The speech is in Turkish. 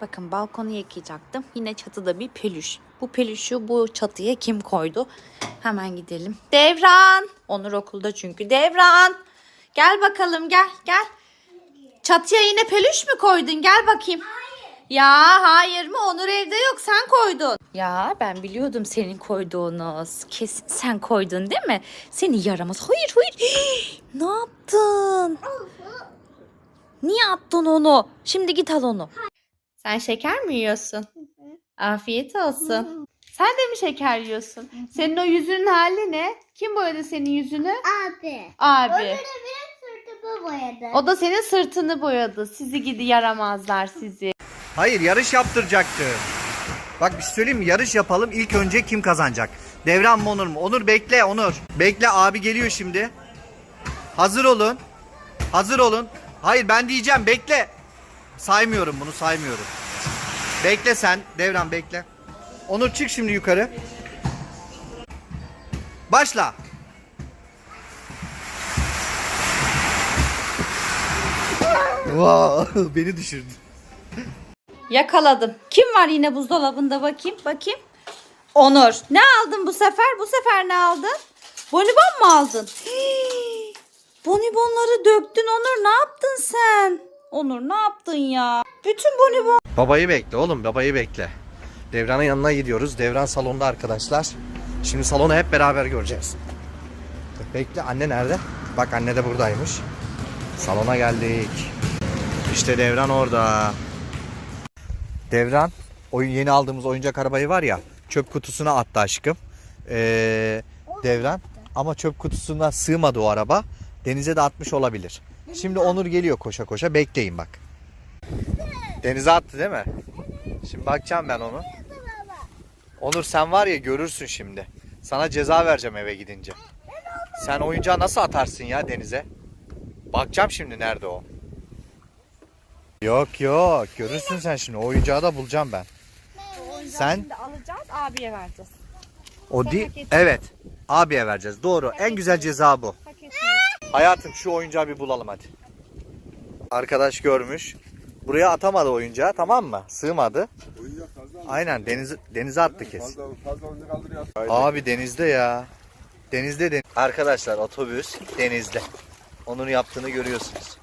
Bakın balkonu yıkayacaktım. Yine çatıda bir peluş. Bu peluşu bu çatıya kim koydu? Hemen gidelim. Devran. Onur okulda çünkü. Devran. Gel bakalım gel gel. Çatıya yine peluş mü koydun? Gel bakayım. Ya hayır mı? Onur evde yok. Sen koydun. Ya ben biliyordum senin koyduğunu. Kesin sen koydun değil mi? Seni yaramaz. Hayır hayır. ne yaptın? Niye attın onu? Şimdi git al onu. Sen şeker mi yiyorsun? Afiyet olsun. Sen de mi şeker yiyorsun? Senin o yüzünün hali ne? Kim boyadı senin yüzünü? Abi. Abi. Öbürü benim sırtımı boyadı. O da senin sırtını boyadı. Sizi gidi yaramazlar sizi. Hayır yarış yaptıracaktı. Bak bir şey söyleyeyim mi? Yarış yapalım. İlk önce kim kazanacak? Devran mı Onur mu? Onur bekle Onur. Bekle abi geliyor şimdi. Hazır olun. Hazır olun. Hayır ben diyeceğim bekle. Saymıyorum bunu saymıyorum. Bekle sen. Devran bekle. Onur çık şimdi yukarı. Başla. Wow, beni düşürdün. Yakaladım. Kim var yine buzdolabında bakayım bakayım. Onur. Ne aldın bu sefer? Bu sefer ne aldın? Bonibon mu aldın? Hii, Bonibonları döktün Onur. Ne yaptın? Onur ne yaptın ya? Bütün bonibon. Babayı bekle oğlum babayı bekle. Devran'ın yanına gidiyoruz. Devran salonda arkadaşlar. Şimdi salonu hep beraber göreceğiz. Bekle anne nerede? Bak anne de buradaymış. Salona geldik. İşte Devran orada. Devran oyun yeni aldığımız oyuncak arabayı var ya çöp kutusuna attı aşkım. Ee, Devran ama çöp kutusuna sığmadı o araba. Denize de atmış olabilir. Şimdi Onur geliyor koşa koşa bekleyin bak. Denize attı değil mi? Şimdi bakacağım ben onu. Onur sen var ya görürsün şimdi. Sana ceza vereceğim eve gidince. Sen oyuncağı nasıl atarsın ya denize? Bakacağım şimdi nerede o. Yok yok görürsün sen şimdi o oyuncağı da bulacağım ben. Sen alacağız abiye vereceğiz. o değil. Evet abiye vereceğiz doğru en güzel ceza bu. Hayatım şu oyuncağı bir bulalım hadi. Arkadaş görmüş. Buraya atamadı oyuncağı tamam mı? Sığmadı. Aynen denize, denize attı kes. Abi denizde ya. Denizde de. Arkadaşlar otobüs denizde. Onun yaptığını görüyorsunuz.